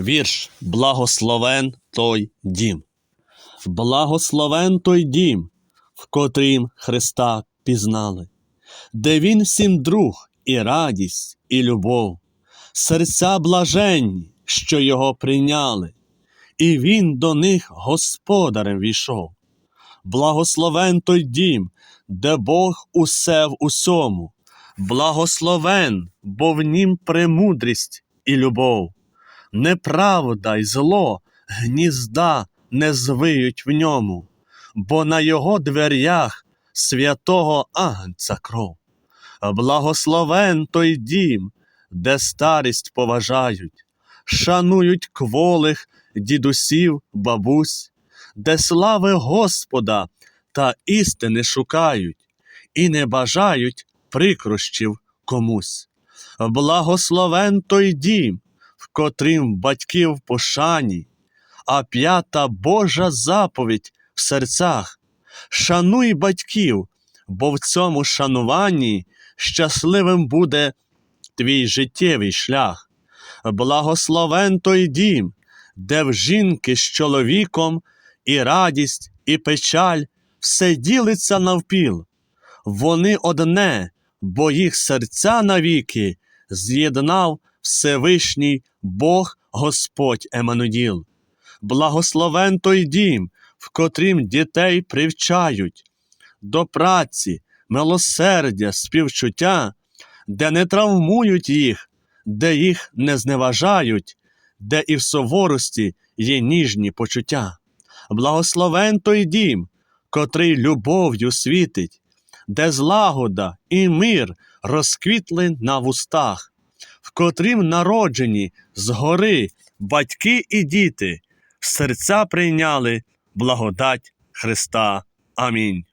Вірш Благословен той дім. Благословен той дім, в котрім Христа пізнали, де Він всім друг і радість, і любов, серця блаженні, що його прийняли, і Він до них господарем війшов. Благословен той дім, де Бог усе в усьому, благословен, бо в нім премудрість і любов. Неправда й зло гнізда не звиють в ньому, бо на його дверях святого Агнця кров. Благословен той дім, де старість поважають, шанують кволих дідусів, бабусь, де слави Господа та істини шукають і не бажають прикрощів комусь. Благословен той дім, в котрим батьків пошані, а п'ята Божа заповідь в серцях. Шануй батьків, бо в цьому шануванні щасливим буде твій життєвий шлях. Благословен той дім, де в жінки з чоловіком і радість, і печаль все ділиться навпіл. Вони одне, бо їх серця навіки з'єднав Всевишній Бог Господь Еммануїл. Благословен той дім, в котрім дітей привчають до праці, милосердя, співчуття, де не травмують їх, де їх не зневажають, де і в суворості є ніжні почуття. Благословен той дім, котрий любов'ю світить, де злагода і мир розквітли на вустах, в котрім народжені згори батьки і діти, серця прийняли благодать Христа. Амінь.